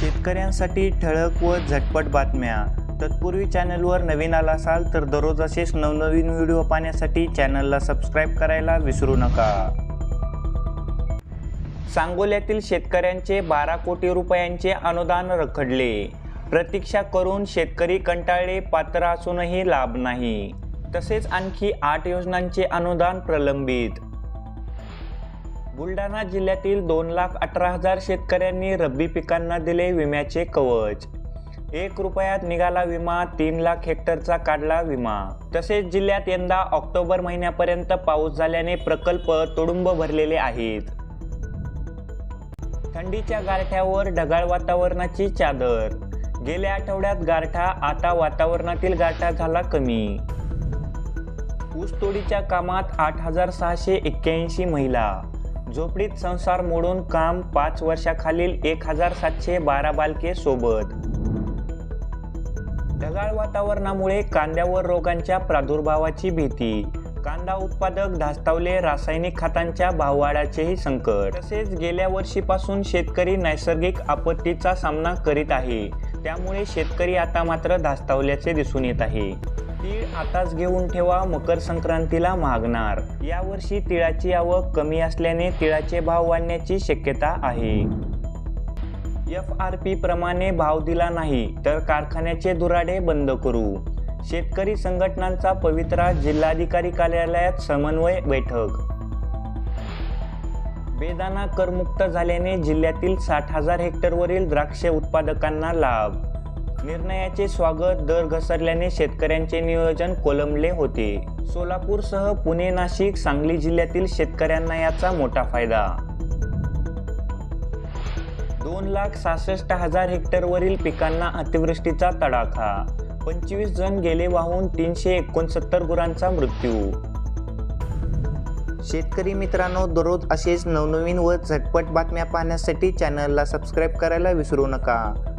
शेतकऱ्यांसाठी ठळक व झटपट बातम्या. तत्पूर्वी चॅनलवर नवीन आला असाल तर दररोज असेच नवनवीन व्हिडिओ पाहण्यासाठी चॅनलला सबस्क्राईब करायला विसरू नका. सांगोल्यातील शेतकऱ्यांचे बारा कोटी रुपयांचे अनुदान रखडले. प्रतीक्षा करून शेतकरी कंटाळले पात्र असूनही लाभ नाही. तसेच आणखी आठ योजनांचे अनुदान प्रलंबित. बुलढाणा जिल्ह्यातील दोन लाख अठरा हजार शेतकऱ्यांनी रब्बी पिकांना दिले विम्याचे कवच. एक रुपयात निघाला विमा तीन लाख हेक्टरचा काढला विमा. तसेच जिल्ह्यात यंदा ऑक्टोबर महिन्यापर्यंत पाऊस झाल्याने प्रकल्प तुडुंब भरलेले आहेत. थंडीच्या गारठ्यावर ढगाळ वातावरणाची चादर. गेल्या आठवड्यात गारठा आता वातावरणातील गारठा झाला कमी. ऊसतोडीच्या कामात आठ हजार सहाशे एक्क्याऐंशी महिला. झोपडीत संसार मोडून काम पाच वर्षाखालील एक हजार सातशे बारा बालके सोबत. ढगाळ वातावरणामुळे कांद्यावर रोगांच्या प्रादुर्भावाची भीती. कांदा उत्पादक धास्तावले रासायनिक खतांच्या भाववाढाचेही संकट. तसेच गेल्या वर्षीपासून शेतकरी नैसर्गिक आपत्तीचा सामना करीत आहे. त्यामुळे शेतकरी आता मात्र धास्तावल्याचे दिसून येत आहे. तीळ आताच घेऊन ठेवा मकर संक्रांतीला मागणार. यावर्षी तिळाची आवक कमी असल्याने तिळाचे भाव वाढण्याची शक्यता आहे. एफ आर पी प्रमाणे भाव दिला नाही तर कारखान्याचे दुराडे बंद करू. शेतकरी संघटनांचा पवित्रा जिल्हाधिकारी कार्यालयात समन्वय बैठक. बेदाना करमुक्त झाल्याने जिल्ह्यातील साठ हजार हेक्टरवरील द्राक्ष उत्पादकांना लाभ. निर्णयाचे स्वागत दर घसरल्याने शेतकऱ्यांचे नियोजन कोलमले होते. सोलापूरसह पुणे नाशिक सांगली जिल्ह्यातील शेतकऱ्यांना याचा मोठा फायदा. दोन लाख सहासष्ट हजार हेक्टरवरील पिकांना अतिवृष्टीचा तडाखा. पंचवीस जण गेले वाहून तीनशे एकोणसत्तर गुरांचा मृत्यू. शेतकरी मित्रांनो दररोज असेच नवनवीन व झटपट बातम्या पाहण्यासाठी चॅनलला सबस्क्राईब करायला विसरू नका.